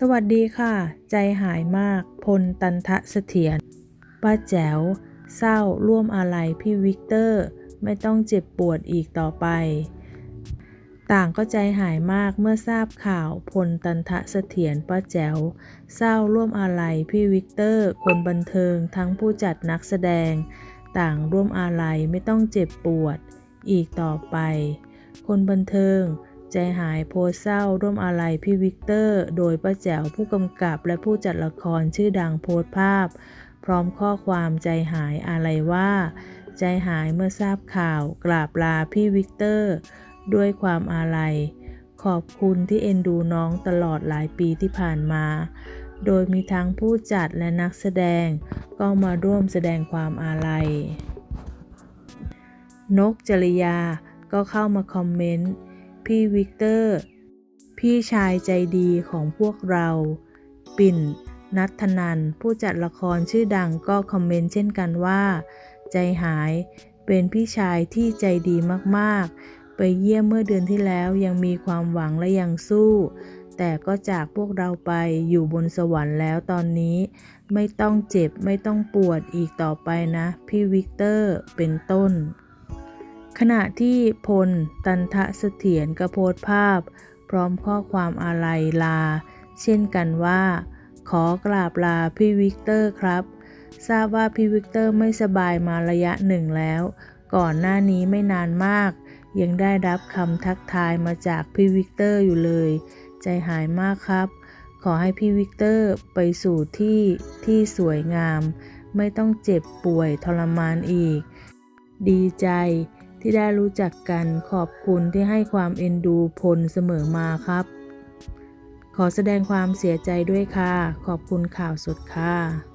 สวัสดีค่ะ ใจหายมาก พลตันทะเสถียรป้าแจ๋ว เศร้าร่วมอาลัยพี่วิกเตอร์ ไม่ต้องเจ็บปวดอีกต่อไป ต่างก็ใจหายมากเมื่อทราบข่าวพลตันทะเสถียรป้าแจ๋ว เศร้าร่วมอาลัยพี่วิกเตอร์ คนบันเทิงทั้งผู้จัดนักแสดง ต่างร่วมอาลัยไม่ต้องเจ็บปวด อีกต่อไป คนบันเทิง ใจหายโพสเศร้าร่วมอาลัยพี่วิกเตอร์ โดยป้าแจ๋วผู้กำกับและผู้จัดละครชื่อดังโพสภาพ พร้อมข้อความใจหายอาลัยว่า ใจหายเมื่อทราบข่าวกราบลาพี่วิกเตอร์ ด้วยความอาลัย ขอบคุณที่เอ็นดูน้องตลอดหลายปีที่ผ่านมา โดยมีทั้งผู้จัดและนักแสดง ก็มาร่วมแสดงความอาลัย นกจริยาก็เข้ามาคอมเมนต์ พี่วิกเตอร์ พี่ชายใจดีของพวกเรา ปิ่น นัทนัน ผู้จัดละครชื่อดังก็คอมเมนต์เช่นกันว่า ใจหาย เป็นพี่ชายที่ใจดีมากๆ ไปเยี่ยมเมื่อเดือนที่แล้วยังมีความหวังและยังสู้ แต่ก็จากพวกเราไปอยู่บนสวรรค์แล้วตอนนี้ ไม่ต้องเจ็บไม่ต้องปวดอีกต่อไปนะ พี่วิกเตอร์ เป็นต้น ขณะที่พล ตันทะเสถียรกระโพสภาพ พร้อมข้อความอาลัยลา เช่นกันว่า ขอกราบลาพี่วิกเตอร์ครับ ทราบว่าพี่วิกเตอร์ไม่สบายมาระยะหนึ่งแล้ว ก่อนหน้านี้ไม่นานมาก ยังได้รับคำทักทายมาจากพี่วิกเตอร์อยู่เลย ใจหายมากครับ ขอให้พี่วิกเตอร์ไปสู่ที่ที่สวยงาม ไม่ต้องเจ็บป่วยทรมานอีก ดีใจ ที่ได้รู้จักกันขอบคุณที่ให้ความเอ็นดูพลเสมอมาครับ ขอแสดงความเสียใจด้วยค่ะ ขอบคุณข่าวสดค่ะ